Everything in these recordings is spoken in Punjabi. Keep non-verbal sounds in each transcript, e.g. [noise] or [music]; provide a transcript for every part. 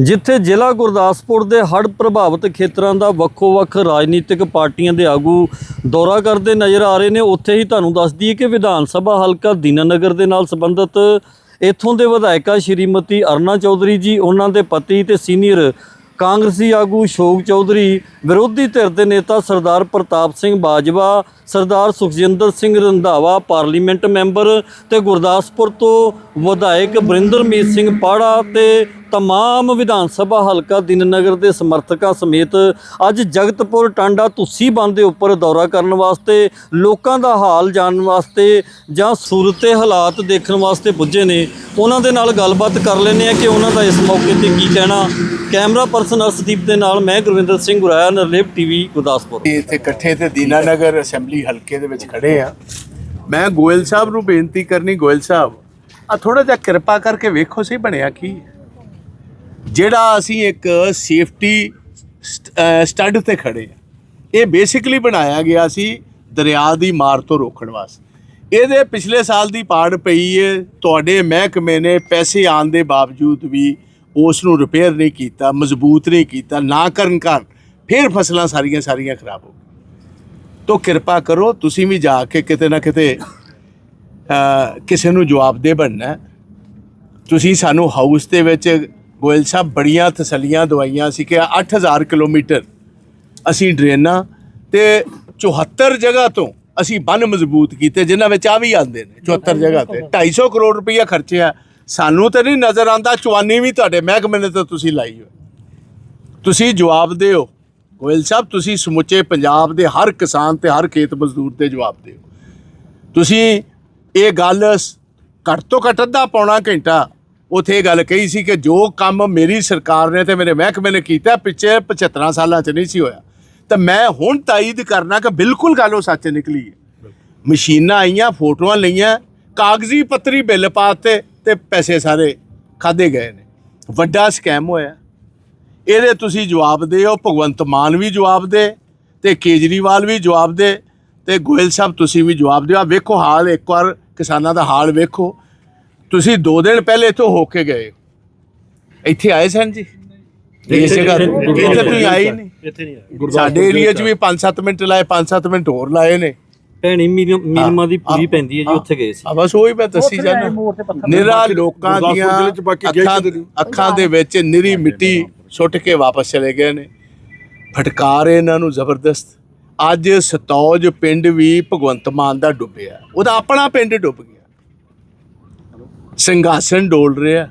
ਜਿੱਥੇ ਜ਼ਿਲ੍ਹਾ ਗੁਰਦਾਸਪੁਰ ਦੇ ਹੜ੍ਹ ਪ੍ਰਭਾਵਿਤ ਖੇਤਰਾਂ ਦਾ ਵੱਖੋ-ਵੱਖ ਰਾਜਨੀਤਿਕ ਪਾਰਟੀਆਂ ਦੇ ਆਗੂ ਦੌਰਾ ਕਰਦੇ ਨਜ਼ਰ ਆ ਰਹੇ ਨੇ। ਉੱਥੇ ਹੀ ਤੁਹਾਨੂੰ ਦੱਸ ਦਈਏ ਕਿ ਵਿਧਾਨ ਸਭਾ ਹਲਕਾ ਦੀਨਾਨਗਰ ਦੇ ਨਾਲ ਸੰਬੰਧਿਤ ਇੱਥੋਂ ਦੇ ਵਿਧਾਇਕਾ ਸ਼੍ਰੀਮਤੀ ਅਰਨਾ ਚੌਧਰੀ ਜੀ, ਉਹਨਾਂ ਦੇ ਪਤੀ ਤੇ ਸੀਨੀਅਰ ਕਾਂਗਰਸੀ ਆਗੂ ਸ਼ੋਕ ਚੌਧਰੀ, ਵਿਰੋਧੀ ਧਿਰ ਦੇ ਨੇਤਾ ਸਰਦਾਰ ਪ੍ਰਤਾਪ ਸਿੰਘ ਬਾਜਵਾ, ਸਰਦਾਰ ਸੁਖਜਿੰਦਰ ਸਿੰਘ ਰੰਧਾਵਾ, ਪਾਰਲੀਮੈਂਟ ਮੈਂਬਰ ਤੇ ਗੁਰਦਾਸਪੁਰ ਤੋਂ ਵਿਧਾਇਕ ਬਰਿੰਦਰਮੀਤ ਸਿੰਘ ਪਾੜਾ ਤੇ ਤਮਾਮ ਵਿਧਾਨ ਸਭਾ ਹਲਕਾ ਦਿਨਨਗਰ ਦੇ ਸਮਰਥਕਾਂ ਸਮੇਤ ਅੱਜ ਜਗਤਪੁਰ ਟਾਂਡਾ ਤੁਸੀਂ ਬੰਦ ਦੇ ਉੱਪਰ ਦੌਰਾ ਕਰਨ ਵਾਸਤੇ ਲੋਕਾਂ ਦਾ ਹਾਲ ਜਾਣਨ ਵਾਸਤੇ ਜਾਂ ਸੂਰਤੇ ਹਾਲਾਤ ਦੇਖਣ ਵਾਸਤੇ ਪੁੱਜੇ ਨੇ ਉਹਨਾਂ ਦੇ ਨਾਲ ਗੱਲਬਾਤ ਕਰ ਲੈਂਦੇ ਆ ਕਿ ਉਹਨਾਂ ਦਾ ਇਸ ਮੌਕੇ ਤੇ ਕੀ ਕਹਿਣਾ ਕੈਮਰਾ ਪਰਸਨ ਅਰਸ਼ਦੀਪ ਦੇ ਨਾਲ ਮੈਂ ਗੁਰਵਿੰਦਰ ਸਿੰਘ ਗੁਰਾਇਆ ਨਰਲੇਪ ਟੀਵੀ ਗੁਰਦਾਸਪੁਰ ਇੱਥੇ ਇਕੱਠੇ ਤੇ ਦੀਨਾਨਗਰ ਅਸੈਂਬਲੀ ਹਲਕੇ ਦੇ ਵਿੱਚ ਖੜੇ ਆ ਮੈਂ ਗੋਇਲ ਸਾਹਿਬ ਨੂੰ ਬੇਨਤੀ ਕਰਨੀ ਗੋਇਲ ਸਾਹਿਬ ਆ ਥੋੜਾ ਜਿਹਾ ਕਿਰਪਾ ਕਰਕੇ ਵੇਖੋ ਸਹੀ ਬਣਿਆ ਕੀ ਹੈ। ਜਿਹੜਾ ਅਸੀਂ ਇੱਕ ਸੇਫਟੀ ਸਟੱਡ ਤੇ ਖੜੇ ਆ ਇਹ ਬੇਸਿਕਲੀ ਬਣਾਇਆ ਗਿਆ ਸੀ ਦਰਿਆ ਦੀ ਮਾਰ ਤੋਂ ਰੋਕਣ ਵਾਸਤੇ। ਇਹਦੇ ਪਿਛਲੇ ਸਾਲ ਦੀ ਪਾੜ ਪਈ ਹੈ ਤੁਹਾਡੇ ਮਹਿਕਮੇ ਨੇ ਪੈਸੇ ਆਉਣ ਦੇ ਬਾਵਜੂਦ ਵੀ ਉਸ ਨੂੰ ਰਿਪੇਅਰ ਨਹੀਂ ਕੀਤਾ, ਮਜ਼ਬੂਤ ਨਹੀਂ ਕੀਤਾ, ਨਾ ਕਰਨ ਕਾਰਨ ਫਿਰ ਫਸਲਾਂ ਸਾਰੀਆਂ ਸਾਰੀਆਂ ਖਰਾਬ ਹੋ ਗਈਆਂ। ਤੋ ਕਿਰਪਾ ਕਰੋ, ਤੁਸੀਂ ਵੀ ਜਾ ਕੇ ਕਿਤੇ ਨਾ ਕਿਤੇ ਕਿਸੇ ਨੂੰ ਜਵਾਬਦੇ ਬਣਨਾ ਤੁਸੀਂ ਸਾਨੂੰ ਹਾਊਸ ਦੇ ਵਿੱਚ ਗੋਇਲ ਸਾਹਿਬ ਬੜੀਆਂ ਤਸੱਲੀਆਂ ਦਵਾਈਆਂ ਸੀ ਕਿ 8000 ਕਿਲੋਮੀਟਰ ਅਸੀਂ ਡਰੇਨਾਂ ਤੇ 74 ਜਗ੍ਹਾ ਤੋਂ ਅਸੀਂ ਬੰਨ ਮਜ਼ਬੂਤ ਕੀਤੇ ਜਿਨ੍ਹਾਂ ਵਿੱਚ ਆ ਵੀ ਆਉਂਦੇ ਨੇ 74 ਜਗ੍ਹਾ ਤੇ। 250 ਕਰੋੜ ਰੁਪਈਆ ਖਰਚਿਆ ਸਾਨੂੰ ਤਾਂ ਨਹੀਂ ਨਜ਼ਰ ਆਂਦਾ ਚਵਾਨੀ ਵੀ ਤੁਹਾਡੇ ਮਹਿਕਮੇ ਨੇ ਤਾਂ ਤੁਸੀਂ ਲਾਈ ਹੋਈ। ਤੁਸੀਂ ਜਵਾਬ ਦਿਓ। ਗੋਇਲ ਸਾਹਿਬ ਤੁਸੀਂ ਸਮੁੱਚੇ ਪੰਜਾਬ ਦੇ ਹਰ ਕਿਸਾਨ ਤੇ ਹਰ ਖੇਤ ਮਜ਼ਦੂਰ ਤੇ ਜਵਾਬ ਦਿਓ। ਤੁਸੀਂ ਇਹ ਗੱਲ ਘੱਟ ਤੋਂ ਘੱਟ ਅੱਧਾ ਪੌਣਾ ਘੰਟਾ ਉਥੇ ਇਹ ਗੱਲ ਕਹੀ ਸੀ ਕਿ ਜੋ ਕੰਮ ਮੇਰੀ ਸਰਕਾਰ ਨੇ ਤੇ ਮੇਰੇ ਮਹਿਕਮੇ ਨੇ ਕੀਤਾ, ਪਿੱਛੇ 75 ਸਾਲਾਂ 'ਚ ਨਹੀਂ ਸੀ ਹੋਇਆ। ਤਾਂ ਮੈਂ ਹੁਣ ਤਾਇਦ ਕਰਨਾ ਕਿ ਬਿਲਕੁਲ ਗੱਲ ਉਹ ਸੱਚ ਨਿਕਲੀ ਹੈ। ਮਸ਼ੀਨਾਂ ਆਈਆਂ, ਫੋਟੋਆਂ ਲਈਆਂ, ਕਾਗਜ਼ੀ ਪੱਤਰੀ ਬਿੱਲ ਪਾਤੇ ਤੇ ਪੈਸੇ ਸਾਰੇ ਖਾਦੇ ਗਏ ਨੇ। ਵੱਡਾ ਸਕੈਮ ਹੋਇਆ। ਇਹਦੇ ਤੁਸੀਂ ਜਵਾਬ ਦਿਓ, ਭਗਵੰਤ ਮਾਨ ਵੀ ਜਵਾਬ ਦੇ ਤੇ ਕੇਜਰੀਵਾਲ ਵੀ ਜਵਾਬ ਦੇ ਤੇ ਗੋਇਲ ਸਾਹਿਬ ਤੁਸੀਂ ਵੀ ਜਵਾਬ ਦਿਓ। ਆ ਵੇਖੋ ਹਾਲ ਇੱਕ ਵਾਰ ਕਿਸਾਨਾਂ ਦਾ ਹਾਲ ਵੇਖੋ। ਤੁਸੀਂ 2 ਦਿਨ ਪਹਿਲੇ ਇੱਥੋਂ ਹੋ ਕੇ ਗਏ। ਇੱਥੇ ਆਏ ਸਨ ਜੀ? ਇਸ ਜਗ੍ਹਾ ਤੇ ਇੱਥੇ ਤੁਸੀਂ ਆਏ ਨਹੀਂ। ਇੱਥੇ ਨਹੀਂ ਸਾਡੇ ਏਰੀਆ 'ਚ ਵੀ 5-7 ਮਿੰਟ ਲਾਏ 5-7 ਮਿੰਟ ਹੋਰ ਲਾਏ ਨੇ। ਭੈਣੀ ਮੀਨਮਾ ਦੀ ਪੂਰੀ ਪੈਂਦੀ ਹੈ ਜੀ ਉੱਥੇ ਗਏ ਸੀ। ਆ ਬਸ ਉਹੀ ਮੈਂ ਦੱਸੀ ਜਾਣਾ ਨਿਰਾ ਲੋਕਾਂ ਦੀਆਂ। ਅੱਖਾਂ ਦੇ ਵਿੱਚ ਨਿਰੀ ਮਿੱਟੀ ਸੁੱਟ ਕੇ ਵਾਪਸ ਚਲੇ ਗਏ ਨੇ। ਫਟਕਾਰ ਇਹਨਾਂ ਨੂੰ ਜ਼ਬਰਦਸਤ। ਅੱਜ ਸਤੌਜ ਪਿੰਡ ਵੀ ਭਗਵੰਤ ਮਾਨ ਦਾ ਡੁੱਬਿਆ। ਉਹਦਾ ਆਪਣਾ ਪਿੰਡ ਡੁੱਬ ਗਿਆ। ਸਿੰਘਾਸਨ ਡੋਲ ਰਿਹਾ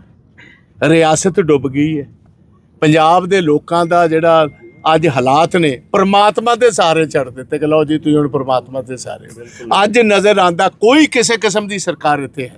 ਰਿਆਸਤ ਡੁੱਬ ਗਈ ਹੈ। ਪੰਜਾਬ ਦੇ ਲੋਕਾਂ ਦਾ ਜਿਹੜਾ ਅੱਜ ਹਾਲਾਤ ਨੇ ਪ੍ਰਮਾਤਮਾ ਦੇ ਸਾਰੇ ਛੱਡ ਦਿੱਤੇ। ਕਿ ਲਓ ਜੀ ਤੁਸੀਂ ਹੁਣ ਪ੍ਰਮਾਤਮਾ ਦੇ ਸਾਰੇ। ਅੱਜ ਨਜ਼ਰ ਆਂਦਾ ਕੋਈ ਕਿਸੇ ਕਿਸਮ ਦੀ ਸਰਕਾਰ ਇੱਥੇ ਹੈ।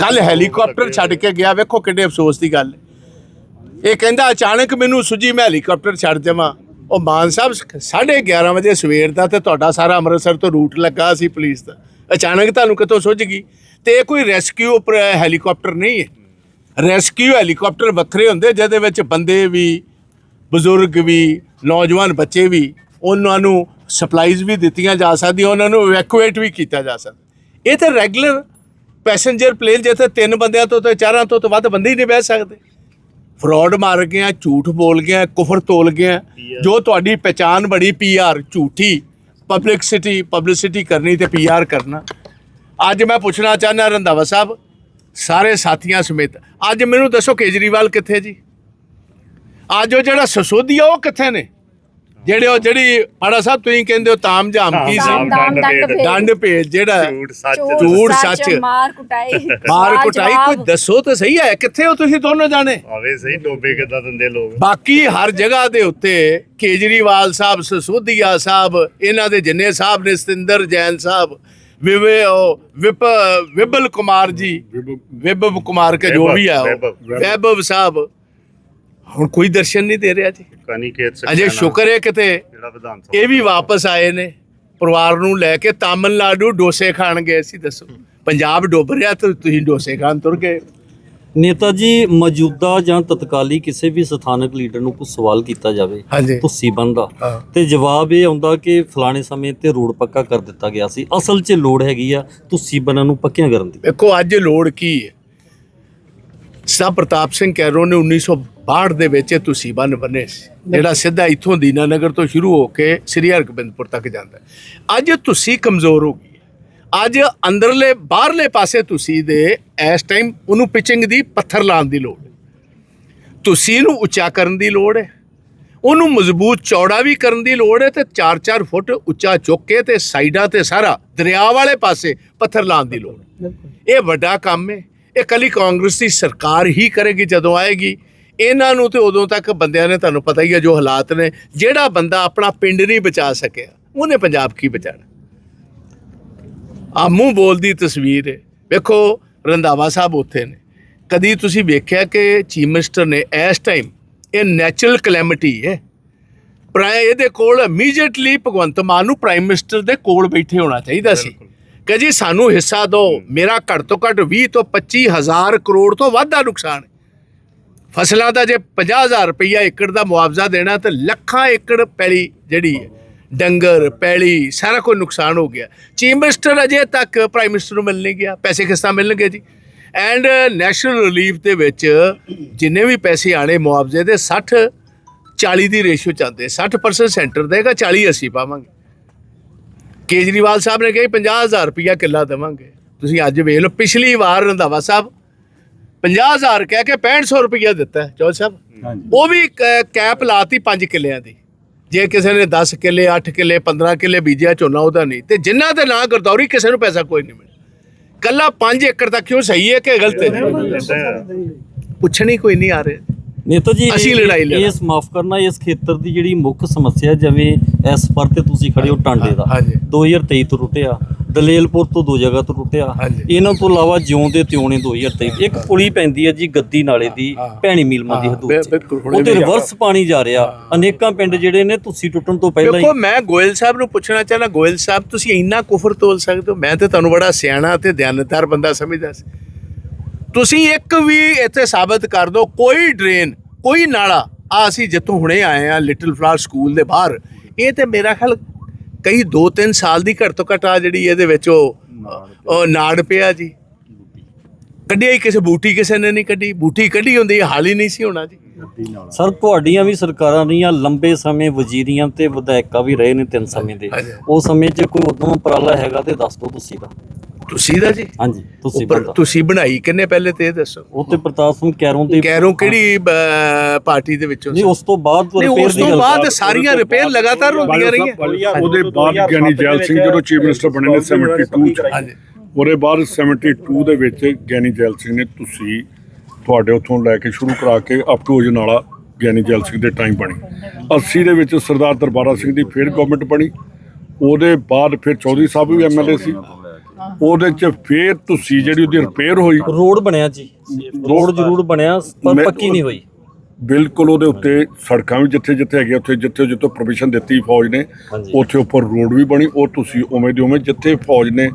ਕੱਲ ਹੈਲੀਕਾਪਟਰ ਛੱਡ ਕੇ ਗਿਆ। ਵੇਖੋ ਕਿੰਨੇ ਅਫਸੋਸ ਦੀ ਗੱਲ ਹੈ। ਇਹ ਕਹਿੰਦਾ ਅਚਾਨਕ ਮੈਨੂੰ ਸੁਝੀ ਮੈਂ ਹੈਲੀਕਾਪਟਰ ਛੱਡ ਜਾਵਾਂ ਉਹ ਮਾਨ ਸਾਹਿਬ 11:30 ਵਜੇ ਸਵੇਰ ਦਾ ਤੇ ਤੁਹਾਡਾ ਸਾਰਾ ਅੰਮ੍ਰਿਤਸਰ ਤੋਂ ਰੂਟ ਲੱਗਾ ਸੀ ਪੁਲਿਸ ਦਾ। ਅਚਾਨਕ ਤੁਹਾਨੂੰ ਕਿਤੋਂ ਸੁੱਝ ਗਈ? ਤੇ ਇਹ ਕੋਈ ਰੈਸਕਿਊ ਹੈਲੀਕਾਪਟਰ ਨਹੀਂ ਹੈ। ਰੈਸਕਿਊ ਹੈਲੀਕਾਪਟਰ ਵੱਖਰੇ ਹੁੰਦੇ ਜਿਹਦੇ ਵਿੱਚ ਬੰਦੇ ਵੀ ਬਜ਼ੁਰਗ ਵੀ ਨੌਜਵਾਨ ਬੱਚੇ ਵੀ ਉਹਨਾਂ ਨੂੰ ਸਪਲਾਈਜ਼ ਵੀ ਦਿੱਤੀਆਂ ਜਾ ਸਕਦੀਆਂ ਉਹਨਾਂ ਨੂੰ ਇਵੈਕੂਏਟ ਵੀ ਕੀਤਾ ਜਾ ਸਕਦਾ। ਇਹ ਤਾਂ ਰੈਗੂਲਰ ਪੈਸੇਂਜਰ ਪਲੇਨ ਜਿੱਥੇ ਤਿੰਨ ਬੰਦਿਆਂ ਤੋਂ ਤੇ ਚਾਰਾਂ ਤੋਂ ਤੋਂ ਵੱਧ ਬੰਦੇ ਹੀ ਨਹੀਂ ਬਹਿ ਸਕਦੇ। ਫਰਾਡ ਮਾਰ ਗਿਆ ਝੂਠ ਬੋਲ ਗਿਆ ਕੁਫਰ ਤੋਲ ਗਿਆ ਜੋ ਤੁਹਾਡੀ ਪਛਾਣ ਬੜੀ ਪੀਆਰ ਝੂਠੀ ਪਬਲਿਕਸਿਟੀ ਪਬਲਿਸਿਟੀ ਕਰਨੀ ਤੇ ਪੀਆਰ ਕਰਨਾ। ਅੱਜ ਮੈਂ ਪੁੱਛਣਾ ਚਾਹੁੰਦਾ ਰੰਧਾਵਾ ਸਾਹਿਬ, ਸਾਰੇ ਸਾਥੀਆਂ ਸਮੇਤ, ਅੱਜ ਮੈਨੂੰ ਦੱਸੋ ਕੇਜਰੀਵਾਲ ਕਿੱਥੇ ਜੀ? ਅੱਜ ਉਹ ਜਿਹੜਾ ਸਸੋਦੀਆ ਉਹ ਕਿੱਥੇ ਨੇ? ਜਿਹੜੇ ਉਹ ਜਿਹੜੀ ਪਾੜਾ ਸਾਹਿਬ ਤੁਸੀਂ ਕਹਿੰਦੇ ਹੋ ਤਾਮ ਜਾਮ ਕੀ ਸੀ? ਦੰਡ ਭੇਦ। ਡੰਡ ਭੇਜ ਜਿਹੜਾ ਝੂਠ ਸੱਚ। ਝੂਠ ਸੱਚ ਮਾਰ ਕੁਟਾਈ। [laughs] ਮਾਰ ਸਵਾਲ ਕੁਟਾਈ ਕੋਈ ਜਵਾਬ। ਦੱਸੋ ਤਾਂ ਸਹੀ ਹੈ। ਕਿੱਥੇ ਹੋ ਤੁਸੀਂ ਦੋਨੋਂ ਜਾਣੇ? ਆਵੇ ਸਹੀ ਡੋਬੇ ਕਿੱਦਾਂ ਦਿੰਦੇ ਲੋਕ? ਬਾਕੀ ਹਰ ਜਗ੍ਹਾ ਦੇ ਉੱਤੇ ਕੇਜਰੀਵਾਲ ਸਾਹਿਬ ਸਸੋਦੀਆ ਸਾਹਿਬ ਇਹਨਾਂ ਦੇ ਜਿੰਨੇ ਸਾਹਿਬ ਨੇ ਸਤਿੰਦਰ ਜੈਨ ਸਾਹਿਬ ਵਿਵੇ ਉਹ ਵਿਪ ਵਿਬਲ ਕੁਮਾਰ ਜੀ। ਵਿਭਵ ਕੁਮਾਰ ਕੇ ਜੋ ਵੀ ਹੈ ਉਹ। ਵੈਭਵ ਸਾਹਿਬ। ਹੁਣ ਕੋਈ ਦਰਸ਼ਨ ਨਹੀਂ ਦੇ ਰਿਹਾ ਜੀ। ਕਨੀ ਖੇਤ ਅਜੇ ਸ਼ੁਕਰ ਹੈ ਕਿਤੇ ਜਿਹੜਾ ਵਿਧਾਨ ਸਭਾ ਇਹ ਵੀ ਵਾਪਸ ਆਏ ਨੇ ਪਰਿਵਾਰ ਨੂੰ ਲੈ ਕੇ ਤਾਮਿਲਨਾਡੂ ਡੋਸੇ ਖਾਣ ਗਏ ਸੀ ਦੱਸੋ। ਪੰਜਾਬ ਡੁੱਬ ਰਿਹਾ ਤੇ ਤੁਸੀਂ ਡੋਸੇ ਖਾਣ ਤੁਰ ਗਏ। ਨੇਤਾ ਜੀ ਮੌਜੂਦਾ ਜਾਂ ਤਤਕਾਲੀ ਕਿਸੇ ਵੀ ਸਥਾਨਕ ਲੀਡਰ ਨੂੰ ਕੋਈ ਸਵਾਲ ਕੀਤਾ ਜਾਵੇ ਤੁਸੀਂ ਬੰਦਾ। ਤੇ ਜਵਾਬ ਇਹ ਆਉਂਦਾ ਕਿ ਫਲਾਣੇ ਸਮੇਂ ਤੇ ਰੋਡ ਪੱਕਾ ਕਰ ਦਿੱਤਾ ਗਿਆ ਸੀ। ਅਸਲ 'ਚ ਲੋੜ ਹੈਗੀ ਆ ਤੁਸੀਂ ਬਨਾਂ ਨੂੰ ਪੱਕੀਆਂ ਕਰਨ ਦੀ। ਵੇਖੋ ਅੱਜ ਲੋੜ ਕੀ ਹੈ? ਸਾ ਪ੍ਰਤਾਪ ਸਿੰਘ ਕੈਰੋ ਨੇ 1900 ਬਾੜ ਦੇ ਵਿੱਚ ਇਹ ਤੁਸੀਂ ਬੰਨ ਬੰਨੇ ਸੀ ਜਿਹੜਾ ਸਿੱਧਾ ਇੱਥੋਂ ਦੀਨਾਨਗਰ ਤੋਂ ਸ਼ੁਰੂ ਹੋ ਕੇ ਸ੍ਰੀ ਹਰਗੋਬਿੰਦਪੁਰ ਤੱਕ ਜਾਂਦਾ। ਅੱਜ ਤੁਸੀਂ ਕਮਜ਼ੋਰ ਹੋ ਗਈ। ਅੱਜ ਅੰਦਰਲੇ ਬਾਹਰਲੇ ਪਾਸੇ ਤੁਸੀਂ ਦੇ ਇਸ ਟਾਈਮ ਉਹਨੂੰ ਪਿਚਿੰਗ ਦੀ ਪੱਥਰ ਲਾਉਣ ਦੀ ਲੋੜ ਤੁਸੀਂ ਨੂੰ ਉੱਚਾ ਕਰਨ ਦੀ ਲੋੜ ਹੈ ਉਹਨੂੰ ਮਜ਼ਬੂਤ ਚੌੜਾ ਵੀ ਕਰਨ ਦੀ ਲੋੜ ਹੈ ਤੇ 4-4 ਫੁੱਟ ਉੱਚਾ ਚੁੱਕ ਕੇ ਤੇ ਸਾਈਡਾਂ ਤੇ ਸਾਰਾ ਦਰਿਆ ਵਾਲੇ ਪਾਸੇ ਪੱਥਰ ਲਾਉਣ ਦੀ ਲੋੜ। ਇਹ ਵੱਡਾ ਕੰਮ ਹੈ ਇਹ ਕੱਲੀ ਕਾਂਗਰਸ ਦੀ ਸਰਕਾਰ ਹੀ ਕਰੇਗੀ, ਜਦੋਂ ਆਏਗੀ। ਇਹਨਾਂ ਨੂੰ ਤੇ ਉਦੋਂ ਤੱਕ ਬੰਦਿਆਂ ਨੇ ਤੁਹਾਨੂੰ ਪਤਾ ਹੀ ਹੈ ਜੋ ਹਾਲਾਤ ਨੇ, ਜਿਹੜਾ ਬੰਦਾ ਆਪਣਾ ਪਿੰਡ ਨਹੀਂ ਬਚਾ ਸਕਿਆ, ਉਹਨੇ ਪੰਜਾਬ ਕੀ ਬਚਾਣਾ ਆ ਮੂੰਹ ਬੋਲਦੀ ਤਸਵੀਰ ਹੈ। ਵੇਖੋ, ਰੰਧਾਵਾ ਸਾਹਿਬ ਉੱਥੇ ਨੇ। ਕਦੀ ਤੁਸੀਂ ਵੇਖਿਆ ਕਿ ਚੀਫ ਮਿਨਿਸਟਰ ਨੇ ਇਸ ਟਾਈਮ ਇਹ ਨੈਚੁਰਲ ਕਲੈਮਿਟੀ ਹੈ, ਪ੍ਰਾਇ ਇਹਦੇ ਕੋਲ ਇਮੀਡੀਏਟਲੀ ਭਗਵੰਤ ਮਾਨ ਨੂੰ ਪ੍ਰਾਈਮ ਮਿਨਿਸਟਰ ਦੇ ਕੋਲ ਬੈਠੇ ਹੋਣਾ ਚਾਹੀਦਾ ਸੀ। ਕਿ ਜੀ ਸਾਨੂੰ ਹਿੱਸਾ ਦਿਓ। ਮੇਰਾ ਘੱਟ ਤੋਂ ਘੱਟ 20 ਤੋਂ 25 ਹਜ਼ਾਰ ਕਰੋੜ ਤੋਂ ਵੱਧ ਦਾ ਨੁਕਸਾਨ ਹੈ। ਫਸਲਾਂ ਦਾ ਜੇ 50000 ਰੁਪਈਆ ਏਕੜ ਦਾ ਮੁਆਵਜ਼ਾ ਦੇਣਾ ਤੇ ਲੱਖਾਂ ਏਕੜ ਪੈਲੀ ਜਿਹੜੀ ਹੈ ਡੰਗਰ ਪੈਲੀ ਸਾਰਾ ਕੋਈ ਨੁਕਸਾਨ ਹੋ ਗਿਆ। ਚੀਫ ਮਿਨਿਸਟਰ ਅਜੇ ਤੱਕ ਪ੍ਰਾਈਮ ਮਿਨਿਸਟਰ ਨੂੰ ਮਿਲ ਨਹੀਂ ਗਿਆ। ਪੈਸੇ ਕਿਸ ਤਰ੍ਹਾਂ ਮਿਲਣਗੇ ਜੀ? ਐਂਡ ਨੈਸ਼ਨਲ ਰਿਲੀਫ ਦੇ ਵਿੱਚ ਜਿੰਨੇ ਵੀ ਪੈਸੇ ਆਣੇ ਮੁਆਵਜ਼ੇ ਦੇ 60 40 ਦੀ ਰੇਸ਼ੋ ਚਾਹੁੰਦੇ 60% ਸੈਂਟਰ ਦੇਗਾ 40 ਅਸੀਂ ਪਾਵਾਂਗੇ। ਕੇਜਰੀਵਾਲ ਸਾਹਿਬ ਨੇ ਕਿਹਾ 50000 ਰੁਪਇਆ ਕਿੱਲਾ ਦੇਵਾਂਗੇ। ਤੁਸੀਂ ਅੱਜ ਵੇਖ ਲਓ ਪਿਛਲੀ ਵਾਰ ਰੰਧਾਵਾ ਸਾਹਿਬ 50000 ਕਹਿ ਕੇ 6500 ਰੁਪਇਆ ਦਿੱਤਾ ਚੌਲ ਸਾਹਿਬ। ਉਹ ਵੀ ਕੈਪ ਲਾਤੀ 5 ਕਿੱਲਿਆਂ ਦੀ। ਜੇ ਕਿਸੇ ਨੇ 10 ਕਿੱਲੇ 8 ਕਿੱਲੇ 15 ਕਿੱਲੇ ਬੀਜਿਆ ਝੋਨਾ ਉਹਦਾ ਨਹੀਂ। ਤੇ ਜਿਨ੍ਹਾਂ ਦੇ ਨਾਂ ਗਰਦੌਰੀ ਕਿਸੇ ਨੂੰ ਪੈਸਾ ਕੋਈ ਨਹੀਂ ਮਿਲਿਆ। ਕੱਲਾ 5 ਏਕੜ ਤੱਕ ਕਿਉਂ ਸਹੀ ਹੈ ਕਿ ਗਲਤ ਹੈ। ਪੁੱਛਣੀ ਕੋਈ ਨਹੀਂ ਆ ਰਿਹਾ। ਨੇਤਾ ਜੀ ਅਸੀਂ ਲੜਾਈ ਲੜਨਾ। ਇਸ ਮਾਫ ਕਰਨਾ ਇਸ ਖੇਤਰ ਦੀ ਜਿਹੜੀ ਮੁੱਖ ਸਮੱਸਿਆ ਜਿਵੇਂ ਇਸ ਪਰ ਤੇ ਤੁਸੀਂ ਖੜੇ ਹੋ ਟਾਂਡੇ ਦਾ। ਹਾਂਜੀ। 2023 ਤੋਂ ਟੁੱਟਿਆ ਦਲੇਲਪੁਰ ਤੋਂ ਦੋ ਜਗ੍ਹਾ ਤੋਂ ਟੁੱਟਿਆ ਹਾਂਜੀ। ਇਹਨਾਂ ਤੋਂ ਇਲਾਵਾ ਜਿਉਂ ਦੇ ਤਿਉਣੇ 2023 ਇੱਕ ਪੁਲੀ ਪੈਂਦੀ ਹੈ ਜੀ ਗੱਦੀ ਨਾਲੇ ਦੀ ਭੈਣੀ ਮੀਲਮਾ ਦੀ ਹਾਂ, ਹਦੂਦ ਬਿ- 'ਚ। ਬਿਲਕੁਲ, ਹੁਣੇ ਉਹਦੇ ਵੀ ਰਿਵਰਸ ਪਾਣੀ ਜਾ ਰਿਹਾ। ਅਨੇਕਾਂ ਪਿੰਡ ਜਿਹੜੇ ਨੇ ਤੁਸੀਂ ਟੁੱਟਣ ਤੋਂ ਪਹਿਲਾਂ ਦੇਖੋ ਹੀ ਮੈਂ ਗੋਇਲ ਸਾਹਿਬ ਨੂੰ ਪੁੱਛਣਾ ਚਾਹਨਾ ਗੋਇਲ ਸਾਹਿਬ ਤੁਸੀਂ ਇੰਨਾ ਕੁਫਰ ਤੋਲ ਸਕਦੇ ਹੋ? ਮੈਂ ਤੇ ਤੁਹਾਨੂੰ ਬੜਾ ਸਿਆਣਾ ਤੇ ਦਿਆਨਤਦਾਰ ਬੰਦਾ ਸਮਝਦਾ ਸੀ। ਤੁਸੀਂ ਇੱਕ ਵੀ ਇੱਥੇ ਸਾਬਤ ਕਰ ਦਿਓ ਕੋਈ ਡਰੇਨ ਕੋਈ ਨਾਲਾ ਆ ਅਸੀਂ ਜਿੱਥੋਂ ਹੁਣੇ ਆਏ ਆ ਲਿਟਲ ਫਲਾਵਰ ਸਕੂਲ ਦੇ ਬਾਹਰ। ਇਹ ਤੇ ਮੇਰਾ ਖਿਆਲ ਕਈ 2-3 ਸਾਲ ਦੀ ਘੱਟ ਤੋਂ ਘੱਟ ਆ ਜਿਹੜੀ ਇਹਦੇ ਵਿੱਚ ਉਹ ਨਾੜ ਪਿਆ ਜੀ। ਕੱਢਿਆ ਹੀ ਕਿਸੇ ਬੂਟੀ ਕਿਸੇ ਨੇ ਨਹੀਂ ਕੱਢੀ ਬੂਟੀ ਕੱਢੀ ਹੁੰਦੀ ਹਾਲ ਹੀ ਨਹੀਂ ਸੀ ਹੋਣਾ ਜੀ। ਸਰ ਤੁਹਾਡੀਆਂ ਵੀ ਸਰਕਾਰਾਂ ਰਹੀਆਂ ਲੰਬੇ ਸਮੇਂ ਵਜ਼ੀਰੀਆਂ ਤੇ ਵਿਧਾਇਕਾਂ ਵੀ ਰਹੇ ਨੇ ਤਿੰਨ ਸਮੇਂ ਦੇ। ਉਹ ਸਮੇਂ 'ਚ ਕੋਈ ਉਦੋਂ ਉਪਰਾਲਾ ਹੈਗਾ ਤੇ ਦੱਸ ਦਿਓ ਤੁਸੀਂ ਦਾ ਤੁਸੀਂ ਦਾ ਜੀ? ਹਾਂਜੀ ਤੁਸੀਂ ਉੱਪਰ ਬੰਦਾ ਤੁਸੀਂ ਬਣਾਈ ਕਿੰਨੇ ਪਹਿਲੇ ਤੇ ਇਹ ਦੱਸੋ? ਉਹ ਤੇ ਪ੍ਰਤਾਪ ਸਿੰਘ ਕੈਰੋਂ ਤੇ ਕੈਰੋਂ ਕਿਹੜੀ ਅਹ, ਪਾਰਟੀ ਦੇ ਵਿੱਚੋਂ ਨਹੀਂ ਉਸ ਤੋਂ ਬਾਅਦ ਨਹੀਂ ਰਿਪੇਅਰ ਉਸ ਦੀ ਤੋਂ ਗੱਲ ਬਾਅਦ ਸਾਰੀਆਂ ਰਿਪੇਅਰ ਲਗਾਤਾਰ ਹੁੰਦੀਆਂ ਰਹੀਆਂ। ਉਹਦੇ ਬਾਅਦ ਗਿਆਨੀ ਜੈਲ ਸਿੰਘ ਜਦੋਂ ਚੀਫ ਮਿਨਿਸਟਰ ਬਣੇ ਨੇ 72 ਚ। ਹਾਂਜੀ। ਉਹਦੇ ਬਾਅਦ 72 ਦੇ ਵਿੱਚ ਗਿਆਨੀ ਜੈਲ ਸਿੰਘ ਨੇ ਤੁਸੀਂ ਤੁਹਾਡੇ ਉੱਥੋਂ ਲੈ ਕੇ ਸ਼ੁਰੂ ਕਰਾ ਕੇ ਅਪ ਟੂ ਅਜਨਾਲਾ ਗਿਆਨੀ ਜੈਲ ਸਿੰਘ ਦੇ ਟਾਈਮ ਬਣੀ। 80 ਦੇ ਵਿੱਚ ਸਰਦਾਰ ਦਰਬਾਰਾ ਸਿੰਘ ਦੀ ਫਿਰ ਗਵਰਨਮੈਂਟ ਬਣੀ। ਉਹਦੇ ਬਾਅਦ ਫਿਰ ਚੌਧਰੀ ਸਾਹਿਬ ਵੀ ਐਮਐਲਏ ਸੀ। ਉਹਦੇ ਚ ਫਿਰ ਤੁਸੀਂ ਜਿਹੜੀ ਉਹਦੀ ਰਿਪੇਅਰ ਹੋਈ। ਰੋਡ ਬਣਿਆ ਜੀ। ਰੋਡ ਜ਼ਰੂਰ ਬਣਿਆ ਪਰ ਮੈਂ- ਪੱਕੀ ਨਹੀਂ ਹੋਈ। ਬਿਲਕੁਲ ਉਹਦੇ ਉੱਤੇ ਸੜਕਾਂ ਵੀ ਜਿੱਥੇ ਜਿੱਥੇ ਹੈਗੀਆਂ ਉੱਥੇ ਜਿੱਥੇ ਜਿੱਥੇ ਪਰਮਿਸ਼ਨ ਦਿੱਤੀ ਫੌਜ ਨੇ ਹਾਂਜੀ। ਉੱਥੇ ਉੱਪਰ ਰੋਡ ਵੀ ਬਣੀ ਉਹ ਤੁਸੀਂ ਉਵੇਂ ਦੀ ਉਵੇਂ ਜਿੱਥੇ ਫੌਜ ਨੇ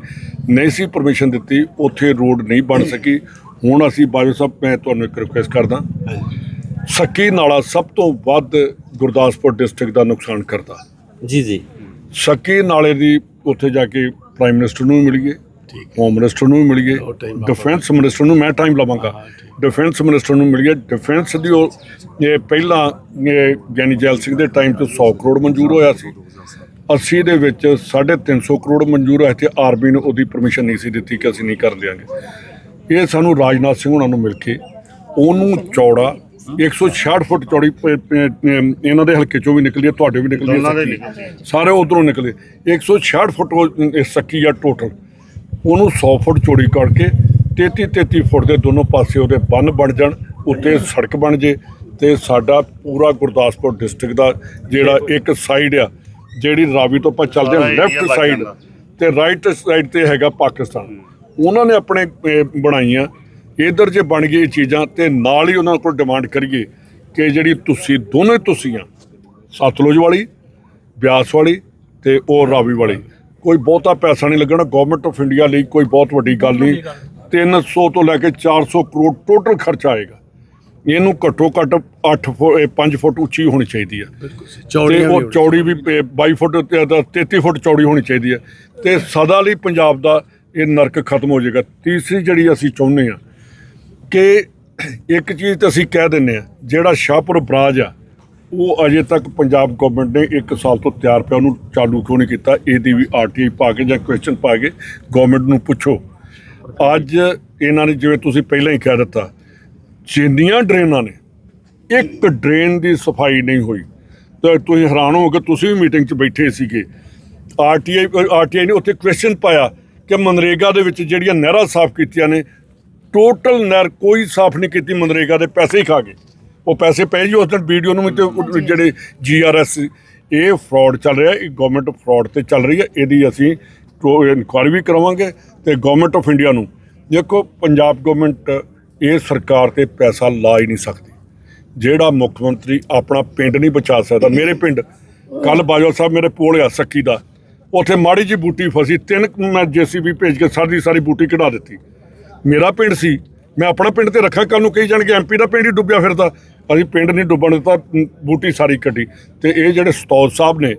ਨਹੀਂ ਸੀ ਪਰਮਿਸ਼ਨ ਦਿੱਤੀ ਉੱਥੇ ਰੋਡ ਨਹੀਂ ਬਣ ਸਕੀ। ਹੁਣ ਅਸੀਂ ਬਾਜੋ ਸਾਹਿਬ ਮੈਂ ਤੁਹਾਨੂੰ ਇੱਕ ਰਿਕੁਐਸਟ ਕਰਦਾ। ਸੱਕੀ ਨਾਲਾ ਸਭ ਤੋਂ ਵੱਧ ਗੁਰਦਾਸਪੁਰ ਡਿਸਟ੍ਰਿਕਟ ਦਾ ਨੁਕਸਾਨ ਕਰਦਾ। ਜੀ ਜੀ। ਸੱਕੀ ਨਾਲੇ ਦੀ ਉੱਥੇ ਜਾ ਕੇ ਪ੍ਰਾਈਮ ਮਿਨਿਸਟਰ ਨੂੰ ਵੀ ਮਿਲੀਏ ਹੋਮ ਮਿਨਿਸਟਰ ਨੂੰ ਵੀ ਮਿਲੀਏ ਡਿਫੈਂਸ ਮਿਨਿਸਟਰ ਨੂੰ ਮੈਂ ਟਾਈਮ ਲਵਾਂਗਾ। ਡਿਫੈਂਸ ਮਿਨਿਸਟਰ ਨੂੰ ਮਿਲੀਏ ਡਿਫੈਂਸ ਦੀ ਉਹ ਇਹ ਪਹਿਲਾਂ ਗਿਆਨੀ ਜੈਲ ਸਿੰਘ ਦੇ ਟਾਈਮ ਤੇ 100 ਕਰੋੜ ਮਨਜ਼ੂਰ ਹੋਇਆ ਸੀ। 80 ਦੇ ਵਿੱਚ 350 ਕਰੋੜ ਮਨਜ਼ੂਰ ਹੋਇਆ ਤੇ ਆਰਮੀ ਨੇ ਉਹਦੀ ਪਰਮਿਸ਼ਨ ਨਹੀਂ ਸੀ ਦਿੱਤੀ ਕਿ ਅਸੀਂ ਨਹੀਂ ਕਰ ਦਿਆਂਗੇ। ਇਹ ਸਾਨੂੰ ਰਾਜਨਾਥ ਸਿੰਘ ਉਹਨਾਂ ਨੂੰ ਮਿਲ ਕੇ ਉਹਨੂੰ ਚੌੜਾ 166 ਫੁੱਟ ਚੌੜੀ ਪ- ਪ- ਇਹਨਾਂ ਦੇ ਹਲਕੇ ਚੋਂ ਵੀ ਨਿਕਲੀ ਹੈ, ਤੁਹਾਡੇ ਵੀ ਨਿਕਲੀ ਹੈ ਦੋਨਾਂ ਦੇ ਸੱਕੀ। ਸਾਰੇ ਉਧਰੋਂ ਨਿਕਲੇ 166 ਫੁੱਟ ਉਹ ਇਹ ਸੱਕੀ ਆ ਟੋਟਲ ਉਹਨੂੰ 100 ਫੁੱਟ ਚੌੜੀ ਕਰਕੇ 33 33 ਫੁੱਟ ਦੇ ਦੋਨੋਂ ਪਾਸੇ ਉਹਦੇ ਬੰਨ ਬਣ ਜਾਣ ਉੱਤੇ ਸੜਕ ਬਣ ਜੇ ਤੇ ਸਾਡਾ ਪੂਰਾ ਗੁਰਦਾਸਪੁਰ ਡਿਸਟ੍ਰਿਕਟ ਦਾ ਜਿਹੜਾ ਇੱਕ ਸਾਈਡ ਆ ਜਿਹੜੀ ਰਾਵੀ ਤੋਂ ਆਪਾਂ ਚੱਲਦੇ ਹਾਂ ਸਾਰਾ area ਲੈਫਟ ਸਾਈਡ ਜਾਂਦਾ। ਤੇ ਰਾਈਟ ਸਾਈਡ ਤੇ ਹੈਗਾ ਪਾਕਿਸਤਾਨ। ਉਹਨਾਂ ਨੇ ਆਪਣੇ ਅਹ, ਬਣਾਈਆਂ ਇਧਰ ਜੇ ਬਣ ਗਈ ਇਹ ਚੀਜ਼ਾਂ ਤੇ ਨਾਲ ਹੀ ਉਹਨਾਂ ਕੋਲ ਡਿਮਾਂਡ ਕਰੀਏ ਕਿ ਜਿਹੜੀ ਤੁਸੀਂ ਦੋਨੇ ਤੁਸੀਂ ਆ ਸਤਲੁਜ ਵਾਲੀ ਬਿਆਸ ਵਾਲੀ ਤੇ ਉਹ ਰਾਵੀ ਵਾਲੀ। ਕੋਈ ਬਹੁਤਾ ਪੈਸਾ ਨਹੀਂ ਲੱਗਣਾ ਗਵਰਨਮੈਂਟ ਆਫ ਇੰਡੀਆ ਲਈ ਕੋਈ ਬਹੁਤ ਵੱਡੀ ਗੱਲ ਨਹੀਂ। 300 ਤੋਂ ਲੈ ਕੇ 400 ਕਰੋੜ ਟੋਟਲ ਖਰਚਾ ਆਏਗਾ। ਇਹਨੂੰ ਘੱਟੋ ਘੱਟ 8 ਫੁੱਟ 5 ਫੁੱਟ ਉੱਚੀ ਹੋਣੀ ਚਾਹੀਦੀ ਹੈ ਤੇ ਚੌੜੀਆਂ ਉਹ ਚੌੜੀ ਵੀ ਪ- 22 ਫੁੱਟ ਤੇ ਤਾਂ 33 ਫੁੱਟ ਚੌੜੀ ਹੋਣੀ ਚਾਹੀਦੀ ਹੈ ਤੇ ਸਦਾ ਲਈ ਪੰਜਾਬ ਦਾ ਇਹ ਨਰਕ ਖਤਮ ਹੋ ਜਾਏਗਾ। ਤੀਸਰੀ ਜਿਹੜੀ ਅਸੀਂ ਚਾਹੁੰਦੇ ਆ ਕਿ ਇੱਕ ਚੀਜ਼ ਤਾਂ ਅਸੀਂ ਕਹਿ ਦਿੰਨੇ ਆ ਜਿਹੜਾ ਸ਼ਾਹਪੁਰ ਬਰਾਜ ਆ, ਉਹ ਅਜੇ ਤੱਕ ਪੰਜਾਬ ਗਵਰਨਮੈਂਟ ਨੇ 1 ਸਾਲ ਤੋਂ ਤਿਆਰ ਪਿਆ, ਉਹਨੂੰ ਚਾਲੂ ਕਿਉਂ ਨਹੀਂ ਕੀਤਾ? ਇਹਦੀ ਵੀ ਆਰਟੀਆਈ ਪਾ ਕੇ ਜਾਂ ਕੁਐਸਚਨ ਪਾ ਕੇ ਗਵਰਨਮੈਂਟ ਨੂੰ ਪੁੱਛੋ। ਅੱਜ ਇਹਨਾਂ ਨੇ ਜਿਵੇਂ ਤੁਸੀਂ ਪਹਿਲਾਂ ਹੀ ਕਹਿ ਦਿੱਤਾ, ਜਿੰਨੀਆਂ ਡਰੇਨਾਂ ਨੇ, ਇੱਕ ਡਰੇਨ ਦੀ ਸਫ਼ਾਈ ਨਹੀਂ ਹੋਈ। ਤਾਂ ਤੁਸੀਂ ਹੈਰਾਨ ਹੋਗੇ ਤੁਸੀਂ ਵੀ ਮੀਟਿੰਗ 'ਚ ਬੈਠੇ ਸੀਗੇ। ਆਰਟੀਆਈ ਆਰਟੀਆਈ ਨੇ ਉੱਥੇ ਕੁਐਸਚਨ ਪਾਇਆ ਕਿ ਮਨਰੇਗਾ ਦੇ ਵਿੱਚ ਜਿਹੜੀਆਂ ਨਹਿਰਾਂ ਸਾਫ਼ ਕੀਤੀਆਂ ਨੇ ਟੋਟਲ ਨਹਿਰ ਕੋਈ ਸਾਫ਼ ਨਹੀਂ ਕੀਤੀ ਮਨਰੇਗਾ ਦੇ ਪੈਸੇ ਹੀ ਖਾ ਗਏ। ਉਹ ਪੈਸੇ ਪਏ ਜੀ ਉਸ ਦਿਨ ਵੀਡੀਓ ਨੂੰ ਵੀ ਤੇ ਜਿਹੜੇ ਜੀਆਰਐਸ ਇਹ ਫਰਾਡ ਚੱਲ ਰਿਹਾ ਇਹ ਗਵਰਨਮੈਂਟ ਫਰਾਡ ਤੇ ਚੱਲ ਰਹੀ ਹੈ ਇਹਦੀ ਅਸੀਂ ਇਨਕੁਆਇਰੀ ਵੀ ਕਰਾਵਾਂਗੇ ਤੇ ਗਵਰਨਮੈਂਟ ਆਫ ਇੰਡੀਆ ਨੂੰ। ਦੇਖੋ ਪੰਜਾਬ ਗਵਰਨਮੈਂਟ ਇਹ ਸਰਕਾਰ ਤੇ ਪੈਸਾ ਲਾ ਹੀ ਨਹੀਂ ਸਕਦੀ। ਜਿਹੜਾ ਮੁੱਖ ਮੰਤਰੀ ਆਪਣਾ ਪਿੰਡ ਨਹੀਂ ਬਚਾ ਸਕਦਾ ਮੇਰੇ ਪਿੰਡ ਕੱਲ ਬਾਜਵਾ ਸਾਹਿਬ ਮੇਰੇ ਕੋਲ ਆ ਸੱਕੀ ਦਾ। ਉੱਥੇ ਮਾੜੀ ਜੀ ਬੂਟੀ ਫਸੀ ਤਿੰਨ ਮੈਂ ਜੀਸੀਬੀ ਭੇਜ ਕੇ ਸਾਰੀ ਸਾਰੀ ਬੂਟੀ ਕਢਾ ਦਿੱਤੀ। ਮੇਰਾ ਪਿੰਡ ਸੀ, ਮੈਂ ਆਪਣਾ ਪਿੰਡ ਤੇ ਰੱਖਾਂ ਕੱਲ ਨੂੰ ਕਹੀ ਜਾਣਗੇ ਐਮਪੀ ਦਾ ਪਿੰਡ ਹੀ ਡੁੱਬਿਆ ਫਿਰਦਾ। ਅਸੀਂ ਪਿੰਡ ਨਹੀਂ ਡੁੱਬਣ ਦਿੱਤਾ ਬੂਟੀ ਸਾਰੀ ਕੱਢੀ। ਤੇ ਇਹ ਜਿਹੜੇ ਸਤੌਜ ਸਾਹਿਬ ਨੇ,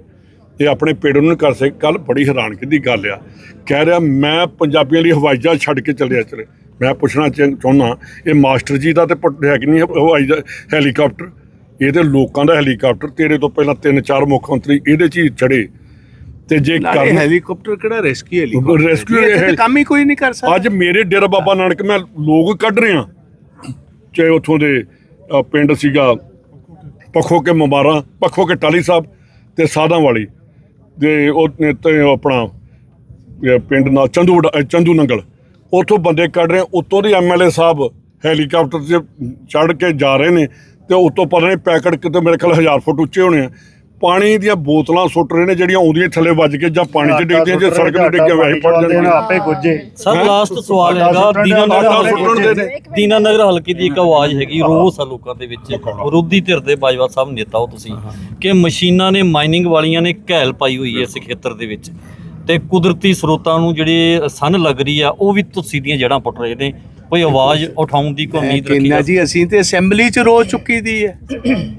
ਇਹ ਆਪਣੇ ਪਿੰਡ ਨੂੰ ਕਰ ਸਕੇ। ਕੱਲ ਬੜੀ ਹੈਰਾਨਗੀ ਦੀ ਗੱਲ ਆ। ਕਹਿ ਰਿਹਾ, ਮੈਂ ਪੰਜਾਬੀਆਂ ਲਈ ਹਵਾਈ ਜਹਾਜ਼ ਛੱਡ ਕੇ ਚੱਲਿਆ ਚਲੇ ਮੈਂ ਪੁੱਛਣਾ ਚਾਹ- ਚਾਹੁੰਦਾ, ਇਹ ਮਾਸਟਰ ਜੀ ਦਾ ਤੇ ਪ- ਹੈ ਕਿ ਨਹੀਂ ਹਵਾਈ ਹੈਲੀਕਾਪਟਰ? ਇਹ ਤੇ ਲੋਕਾਂ ਦਾ ਹੈਲੀਕਾਪਟਰ, ਤੇਰੇ ਤੋਂ ਪਹਿਲਾਂ ਤਿੰਨ ਚਾਰ ਮੁੱਖ ਮੰਤਰੀ ਇਹਦੇ 'ਚ ਹੀ ਚੜੇ। ਤੇ ਜੇ ਕਰਨ ਹੈਲੀਕਾਪਟਰ ਕਿਹੜਾ ਰੈਸਕਿਊ ਹੈਲੀਕਾਪਟਰ Rescue ਇਹ ਹੈ। ਕੰਮ ਹੀ ਕੋਈ ਨਹੀਂ ਕਰ ਸਕਦਾ। ਅੱਜ ਮੇਰੇ ਡੇਰਾ ਬਾਬਾ ਨਾਨਕ ਮੈਂ ਲੋਕ ਕੱਢ ਰਿਹਾ ਚਾਹੇ ਉੱਥੋਂ ਦੇ ਪਿੰਡ ਸੀਗਾ ਪੱਖੋ ਕੇ ਮੁਬਾਰਾ ਪੱਖੋ ਕੇ ਟਾਲੀ ਸਾਹਿਬ ਤੇ ਸਾਧਾਂ ਵਾਲੀ ਦੇ ਉਹ ਨੇ ਤੇ ਆਪਣਾ ਇਹ ਪਿੰਡ ਨਾਲ ਚੰਦੂ ਚੰਦੂ ਨੰਗਲ। ਉੱਥੋਂ ਬੰਦੇ ਕੱਢ ਰਹੇ ਉੱਤੋਂ ਦੀ ਐਮਐਲਏ ਸਾਹਿਬ ਹੈਲੀਕਾਪਟਰ 'ਤੇ ਚੜ੍ਹ ਕੇ ਜਾ ਰਹੇ ਨੇ ਤੇ ਉੱਤੋਂ ਪਤਾ ਨਹੀਂ ਪੈਕਟ ਕਿਤੇ ਮੇਰੇ ਖਿਆਲ 1000 ਫੁੱਟ ਉੱਚੇ ਹੋਣੇ ਆ। ਪਾਣੀ ਦੀਆਂ ਬੋਤਲਾਂ ਸੁੱਟ ਰਹੇ ਨੇ ਜਿਹੜੀਆਂ ਆਉਂਦੀਆਂ ਥੱਲੇ ਵੱਜ ਕੇ ਜਾਂ ਪਾਣੀ 'ਚ ਡਿੱਗਦੀਆਂ ਜੇ ਸੜਕ 'ਤੇ ਡਿੱਗੀਆਂ ਵੈਸੇ ਪੜ ਜਾਣਗੀਆਂ ਆਪੇ ਗੁੱਜੇ ਸਰ? ਲਾਸਟ ਸਵਾਲ ਹੈਗਾ ਆਟਾ ਹਲਕੇ ਸੁੱਟਣ ਦੇ ਨੇ। ਦੀਨਾਨਗਰ ਹਲਕੇ ਦੀ ਇੱਕ ਆਵਾਜ਼ ਹੈਗੀ ਰੋਸ ਆ ਲੋਕਾਂ ਦੇ ਵਿੱਚ। ਵਿਰੋਧੀ ਧਿਰ ਦੇ ਬਾਜਵਾ ਸਾਹਿਬ ਨੇਤਾ ਹੋ ਤੁਸੀਂ ਕਿ ਮਸ਼ੀਨਾਂ ਨੇ ਮਾਈਨਿੰਗ ਵਾਲੀਆਂ ਨੇ ਘੈਲ ਪਾਈ ਹੋਈ ਹੈ ਇਸ ਖੇਤਰ ਦੇ ਵਿੱਚ। ਤੇ ਕੁਦਰਤੀ ਸਰੋਤਾਂ ਨੂੰ ਜਿਹੜੇ ਸਨ ਲੱਗ ਰਹੀ ਆ ਉਹ ਵੀ ਤੁਸੀਂ ਦੀਆਂ ਜੜਾਂ ਪੁੱਟ ਰਹੇ ਨੇ। ਕੋਈ ਆਵਾਜ਼ ਉਠਾਉਣ ਦੀ ਕੋਈ ਉਮੀਦ ਰੱਖੀ ਕਿੰਨਾ ਜਾ ਅਸੀਂ ਤੇ ਅਸੈਂਬਲੀ ਚ ਰੋਜ਼ ਚੁੱਕੀ ਦੀ ਹੈ।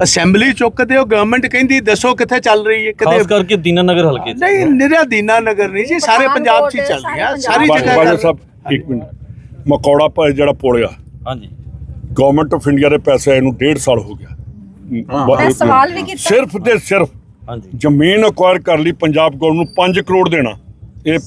ਅਸੈਂਬਲੀ ਚੁੱਕਦੇ ਹੋ ਗਵਰਨਮੈਂਟ ਕਹਿੰਦੀ ਦੱਸੋ ਕਿੱਥੇ ਚੱਲ ਰਹੀ ਹੈ ਖਾਸ ਕਦੇ ਕਰਕੇ ਦੀਨਾਨਗਰ ਹਲਕੇ 'ਚ। ਨਹੀਂ ਨਿਰਾ ਦੀਨਾ ਨਗਰ ਨਹੀਂ ਜੀ ਸਾਰੇ ਪੰਜਾਬ ਚ ਹੀ ਚੱਲ ਰਹੀ ਸਾਰੀ ਜਗ੍ਹਾ ਬਾਜਾ ਕਰ- ਸਾਹਿਬ ਇੱਕ ਮਿੰਟ। ਮਕੌੜਾ ਭਾਈ ਜਿਹੜਾ ਪੁਲ ਆ ਹਾਂਜੀ। ਗਵਰਨਮੈਂਟ ਆਫ ਇੰਡੀਆ ਦੇ ਪੈਸੇ ਆਏ ਨੂੰ ਡੇਢ ਸਾਲ ਹੋ ਗਿਆ। ਮੈਂ ਸਵਾਲ ਵੀ ਕੀਤਾ। ਸਿਰਫ ਤੇ ਸਿਰਫ ਹਾਂਜੀ। ਜ਼ਮੀਨ ਅਕਵਾਇਰ ਕਰ ਲਈ ਪੰਜਾਬ ਗਵਰਨਮੈਂਟ ਨੂੰ 5 ਕਰੋੜ ਦੇਣਾ। ਇਹ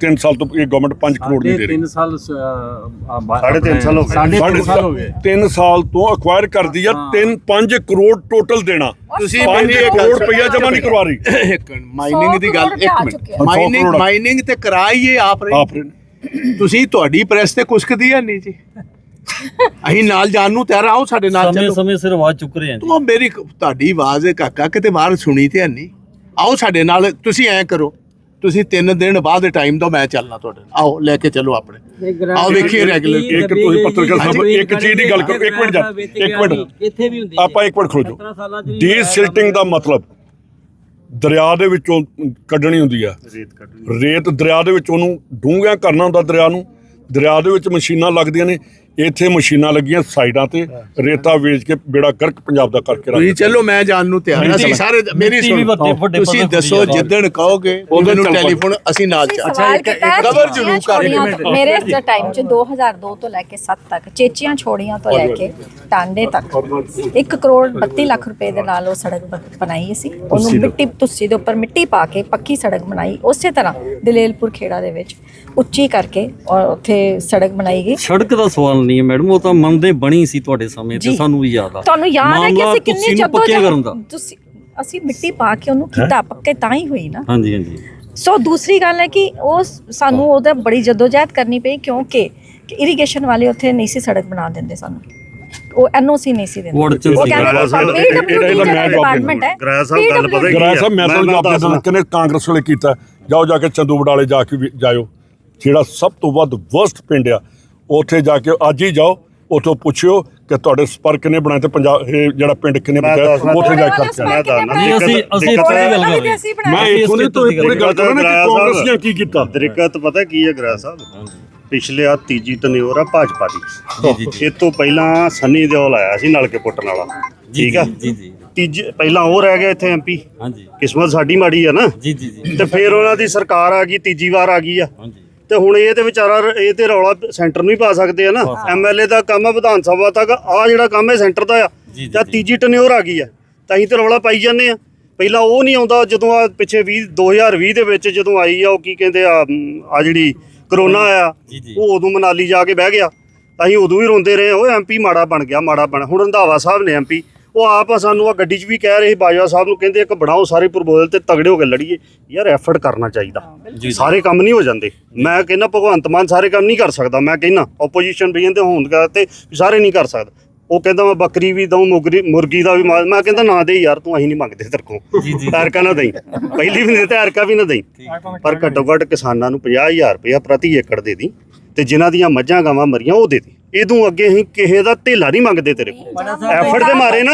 3 ਸਾਲ ਤੋਂ ਇਹ ਗਵਰਨਮੈਂਟ 5 ਕਰੋੜ ਨਹੀਂ ਦੇ ਰਹੀ। ਤਿੰਨ ਸਾਲ ਅ, ਬਾ- ਸਾਢੇ ਤਿੰਨ ਸਾਲ ਹੋ ਗਏ। ਸਾਢੇ ਸਾਢੇ ਤਿੰਨ ਸਾਲ ਹੋ ਗਏ। 3 ਸਾਲ ਤੋਂ ਅਕਵਾਇਰ ਕਰਦੀ ਆ 3 5 ਕਰੋੜ ਟੋਟਲ ਦੇਣਾ। ਤੁਸੀਂ 5 ਮੇਰੀ ਇੱਕ ਕਰੋੜ ਰੁਪਇਆ ਜਮਾ ਨਹੀਂ ਕਰਵਾ ਰਹੀ। ਇੱਕ ਮਾਈਨਿੰਗ ਦੀ ਗੱਲ ਇੱਕ ਮਿੰਟ। ਮਾਈਨਿੰਗ। ਮਾਈਨਿੰਗ ਤੇ ਕਰਾਈਏ ਆਪ ਰਹੇ। ਤੁਸੀਂ ਤੁਹਾਡੀ ਪ੍ਰੈਸ ਤੇ ਕੁਸਕਦੀ ਹੈ ਨਹੀਂ ਜੀ? ਅਸੀਂ ਨਾਲ ਜਾਣ ਨੂੰ ਤਿਆਰ ਆਓ ਸਾਡੇ ਨਾਲ ਸਮੇਂ ਚੱਲੋ। ਸਮੇਂ ਸਿਰ ਆਵਾਜ਼ ਚੁੱਕ ਰਹੇ ਆ ਜੀ। ਉਹ ਮੇਰੀ ਤੁਹਾਡੀ ਆਵਾਜ਼ ਹੈ ਕਾਕਾ ਕਿਤੇ ਬਾਹਰ ਸੁਣੀ ਤੇ ਹੈ ਨਹੀਂ। ਆਓ ਸਾਡੇ ਨਾਲ ਤੁਸੀਂ ਐਂ ਕਰੋ। ਤੁਸੀਂ ਤਿੰਨ ਦਿਨ ਬਾਅਦ ਟਾਈਮ ਦੋ ਮੈਂ ਚੱਲਣਾ ਤੁਹਾਡੇ ਨਾਲ। ਆਓ ਲੈ ਕੇ ਚੱਲੋ ਆਪਣੇ। ਆਓ ਵੇਖੀਏ ਰੈਗੂਲਰ ਇੱਕ ਤੁਸੀਂ ਪੱਤਰਕਾਰ ਸਾਹਿਬ ਇੱਕ ਚੀਜ਼ ਦੀ ਗੱਲ ਕਰੋ ਇੱਕ ਮਿੰਟ ਜਾ ਇੱਕ ਮਿੰਟ। ਇੱਥੇ ਵੀ ਹੁੰਦੀ ਆਪਾਂ ਇੱਕ ਮਿੰਟ ਖਲੋ ਜਾਓ ਡੀ ਸਿਲਟਿੰਗ ਦਾ ਮਤਲਬ ਦਰਿਆ ਦੇ ਵਿੱਚੋਂ ਕੱਢਣੀ ਹੁੰਦੀ ਆ। ਰੇਤ ਕੱਢਣੀ। ਰੇਤ ਦਰਿਆ ਦੇ ਵਿੱਚ ਉਹਨੂੰ ਡੂੰਘਿਆਂ ਕਰਨਾ ਹੁੰਦਾ ਦਰਿਆ ਨੂੰ। ਦਰਿਆ ਦੇ ਵਿੱਚ ਮਸ਼ੀਨਾਂ ਲੱਗਦੀਆਂ ਨੇ। ਇੱਥੇ ਮਸ਼ੀਨਾਂ ਲੱਗੀਆਂ ਸਾਈਡਾਂ ਤੇ ਰੇਤਾ ਵੇਚ ਕੇ ਬੇੜਾ ਗਰਕ ਪੰਜਾਬ ਦਾ ਕਰਕੇ ਤੁਸੀਂ ਰੱਖ ਚਲੋ ਮੈਂ ਜਾਣ ਨੂੰ ਤਿਆਰ ਹਾਂ। ਸਾਰੇ ਮੇਰੀ ਸੁਣੋ। ਤੁਸੀਂ ਦੱਸੋ ਜਿੱਦਣ ਕਹੋਗੇ ਉਦੋਂ ਪਾਓ। ਟੈਲੀਫੋਨ ਅਸੀਂ ਨਾਲ ਤੁਸੀਂ ਚੱਲ ਹੈ ਖਬਰ ਚੇਚੀਆਂ ਜ਼ਰੂਰ ਕਰ ਮੇਰੇ ਇਸ ਟਾਈਮ 'ਚ 2002 ਤੋਂ ਲੈ ਕੇ 7 ਤੱਕ। ਚੇਚੀਆਂ ਛੋੜੀਆਂ ਤੋਂ ਲੈ ਕੇ ਟਾਂਡੇ ਤੱਕ। 1 ਕਰੋੜ 32 ਲੱਖ ਰੁਪਏ ਦੇ ਨਾਲ ਉਹ ਸੜਕ ਬਣਾਈ ਸੀ। ਉਹਨੂੰ ਮਿੱਟੀ ਤੁੱਸੀ ਦੇ ਉੱਪਰ ਮਿੱਟੀ ਪਾ ਕੇ ਪੱਕੀ ਸੜਕ ਬਣਾਈ। ਉਸੇ ਤਰ੍ਹਾਂ ਦਲੇਲਪੁਰ ਖੇੜਾ ਦੇ ਵਿੱਚ ਉੱਚੀ ਕਰਕੇ ਔਰ ਉੱਥੇ ਸੜਕ ਬਣਾਈ ਗਈ। ਸੜਕ ਦਾ ਸਵਾਲ ਨਹੀਂ ਹੈ ਮੈਡਮ ਉਹ ਤਾਂ ਮਨ ਦੇ ਬਣੀ ਸੀ ਤੁਹਾਡੇ ਸਮੇਂ ਤੇ ਜੀ। ਸਾਨੂੰ ਵੀ ਯਾਦ ਆ। ਤੁਹਾਨੂੰ ਯਾਦ ਹੈ ਕਿ ਮਾਮਲਾ ਅਸੀਂ ਕਿੰਨੀ ਤੁਸੀਂ ਨੂੰ ਜਦੋਂ ਪੱਕਿਆਂ ਕਰਨ ਦਾ ਤੁਸੀਂ ਅਸੀਂ ਮਿੱਟੀ ਪਾ ਕੇ ਉਹਨੂੰ ਕੀਤਾ ਪੱਕੇ ਤਾਂ ਹੀ ਹੋਈ ਨਾ। ਹਾਂਜੀ ਹਾਂਜੀ। ਸੋ ਦੂਸਰੀ ਗੱਲ ਹੈ ਕਿ ਉਹ ਸਾਨੂੰ ਉਹਦਾ ਬੜੀ ਜਦੋਜਹਿਦ ਕਰਨੀ ਪਈ ਕਿਉਂਕਿ ਇਰੀਗੇਸ਼ਨ ਵਾਲੇ ਉੱਥੇ ਨਹੀਂ ਸੀ ਸੜਕ ਬਣਾ ਦਿੰਦੇ ਸਾਨੂੰ। ਉਹ ਐਨਓਸੀ ਨਹੀਂ ਸੀ ਦਿੰਦੇ। ਉਹ ਅੜਚਨ ਉਹ ਸੀ। ਕਹਿੰਦੇ ਗਰਾਇਆ ਸਾਹਿਬ, ਇਹਦਾ- ਮੈਂ ਜਵਾਬ ਡਿਪਾਰਟਮੈਂਟ ਹੈ ਗਰਾਇਆ ਸਾਹਿਬ ਗੱਲ ਪਤਾ ਕੀ ਗਰਾਜ ਹੈ? ਸਾਹਿਬ ਮੈਂ ਤੁਹਾਨੂੰ ਜਵਾਬ ਦੇ। ਦਿੰਦਾ ਕਿਨੇ ਕਾਂਗਰਸ ਵਾਲੇ ਕੀਤਾ। ਜਾਓ ਜਾ ਕੇ ਚੰਦੂ ਬਡਾਲੇ ਜਾ ਕੇ ਵੀ ਜਾਇਓ। ਜਿਹੜਾ ਸਭ ਤੋਂ ਵੱਧ ਵਰਸਟ ਪਿੰਡ ਆ ਉੱਥੇ ਜਾ ਕੇ ਅੱਜ ਹੀ ਜਾਓ ਉੱਥੋਂ ਪੁੱਛਿਓ ਕਿ ਤੁਹਾਡੇ ਸੰਪਰਕ ਕਿਨੇ ਬਣਾਏ ਤੇ ਪੰਜਾਬ ਇਹ ਜਿਹੜਾ ਪਿੰਡ ਕਿਨੇ ਬਣਾਇਆ ਉੱਥੇ ਜਾ ਕੇ। ਖਰਚਾ ਮੈਂ ਦੱਸਣਾ ਨਹੀਂ ਅਸੀਂ ਅਸੀਂ ਇੱਥੇ ਦੀ ਗੱਲ ਕਰ ਰਹੇ ਹਾਂ ਮੈਂ ਇਥੋਂ ਦੀ ਗੱਲ ਪੂਰੀ ਗੱਲ ਕਰ ਕਿ ਕਾਂਗਰਸੀਆਂ ਕੀ ਕੀਤਾ? ਦਿੱਕਤ ਪਤਾ ਕੀ ਹੈ ਗਰਾ ਸਾਹਿਬ ਪਿਛਲੇ ਆ ਤੀਜੀ ਤਨਿਓਰ ਆ ਭਾਜਪਾ ਦੀ। ਜੀ, ਜੀ, ਜੀ। ਇਹ ਤੋਂ ਪਹਿਲਾਂ ਸੰਨੀ ਦਿਓਲ ਆਇਆ ਸੀ ਨਲਕੇ ਪੁੱਟਣ ਵਾਲਾ। ਠੀਕ ਆ? ਜੀ ਜੀ ਤੀਜੇ ਪਹਿਲਾਂ ਉਹ ਰਹਿ ਗਿਆ ਇੱਥੇ ਐਮਪੀ ਹਾਂਜੀ। ਕਿਸਮਤ ਸਾਡੀ ਮਾੜੀ ਆ ਨਾ। ਜੀ ਜੀ ਜੀ। ਤੇ ਫਿਰ ਉਹਨਾਂ ਦੀ ਸਰਕਾਰ ਆ ਗਈ ਤੀਜੀ ਵਾਰ ਆ ਗਈ ਆ। ਹਾਂਜੀ। ਤੇ ਹੁਣ ਇਹ ਤੇ ਵਿਚਾਰਾ ਇਹ ਤੇ ਰੌਲਾ ਸੈਂਟਰ ਨੂੰ ਹੀ ਪਾ ਸਕਦੇ ਆ ਨਾ। ਐਮਐਲਏ ਦਾ ਕੰਮ ਆ ਵਿਧਾਨ ਸਭਾ ਤੱਕ ਆ ਜਿਹੜਾ ਕੰਮ ਹੈ ਸੈਂਟਰ ਦਾ ਆ ਜਾਂ ਤੀਜੀ ਟਨਿਓਰ ਆ ਗਈ ਆ। ਤਾਂ ਅਸੀਂ ਤੇ ਰੌਲਾ ਪਾਈ ਜਾਂਦੇ ਆ। ਪਹਿਲਾਂ ਉਹ ਨਹੀਂ ਆਉਂਦਾ ਜਦੋਂ ਆ ਪਿੱਛੇ 20 2020 ਦੇ ਵਿੱਚ ਜਦੋਂ ਆਈ ਆ ਉਹ ਕੀ ਕਹਿੰਦੇ ਆ ਆ ਜਿਹੜੀ ਕਰੋਨਾ ਆਇਆ ਉਹ ਉਦੋਂ ਮਨਾਲੀ ਜਾ ਕੇ ਬਹਿ ਗਿਆ। ਅਸੀਂ ਉਦੋਂ ਵੀ ਰੋਂਦੇ ਰਹੇ ਉਹ ਐਮਪੀ ਮਾੜਾ ਬਣ ਗਿਆ ਮਾੜਾ ਬਣ। ਹੁਣ ਰੰਧਾਵਾ ਸਾਹਿਬ ਨੇ ਐਮਪੀ ਉਹ ਆਪ ਸਾਨੂੰ ਆ ਗੱਡੀ 'ਚ ਵੀ ਕਹਿ ਰਹੇ ਸੀ ਬਾਜਵਾ ਸਾਹਿਬ ਨੂੰ ਕਹਿੰਦੇ ਇੱਕ ਬਣਾਓ ਸਾਰੇ ਪ੍ਰਪੋਜ਼ਲ ਤੇ ਤਗੜੇ ਹੋ ਕੇ ਲੜੀਏ। ਯਾਰ ਐਫਰਟ ਕਰਨਾ ਚਾਹੀਦਾ। ਸਾਰੇ ਕੰਮ ਨਹੀਂ ਹੋ ਜਾਂਦੇ। ਮੈਂ ਕਹਿੰਦਾ ਭਗਵੰਤ ਮਾਨ ਸਾਰੇ ਕੰਮ ਨਹੀਂ ਕਰ ਸਕਦਾ। ਮੈਂ ਕਹਿੰਦਾ ਆਪੋਜੀਸ਼ਨ ਵੀ ਕਹਿੰਦੇ ਹੋਣ ਦਾ ਤੇ ਸਾਰੇ ਨਹੀਂ ਕਰ ਸਕਦਾ। ਉਹ ਕਹਿੰਦਾ ਮੈਂ ਬੱਕਰੀ ਵੀ ਦਊਂ ਮੁਰਗੀ ਮੁਰਗੀ ਦਾ ਵੀ ਮਾਲ ਮੈਂ ਕਹਿੰਦਾ ਨਾ ਦੇ ਯਾਰ ਤੂੰ ਅਸੀਂ ਨਹੀਂ ਮੰਗਦੇ ਤੇਰੇ ਕੋਲ। ਐਰਕਾ ਨਾ ਦੇਈ। ਪਹਿਲੀ ਵੀ ਨਹੀਂ ਤੇ ਐਰਕਾ ਵੀ ਨਾ ਦੇਈ। ਪਰ ਘੱਟੋ ਘੱਟ ਕਿਸਾਨਾਂ ਨੂੰ 50000 ਰੁਪਇਆ ਪ੍ਰਤੀ ਏਕੜ ਦੇ ਦੀ। ਤੇ ਜਿਨ੍ਹਾਂ ਦੀਆਂ ਮੱਝਾਂ ਗਾਵਾਂ ਮਰੀਆਂ ਉਹ ਦੇ ਦੀ। ਇਹਦੋਂ ਅੱਗੇ ਅਸੀਂ ਕਿਸੇ ਦਾ ਧੇਲਾ ਨਹੀਂ ਮੰਗਦੇ ਤੇਰੇ ਕੋਲ। ਐਫਰਟ ਦੇ ਮਾਰੇ ਨਾ।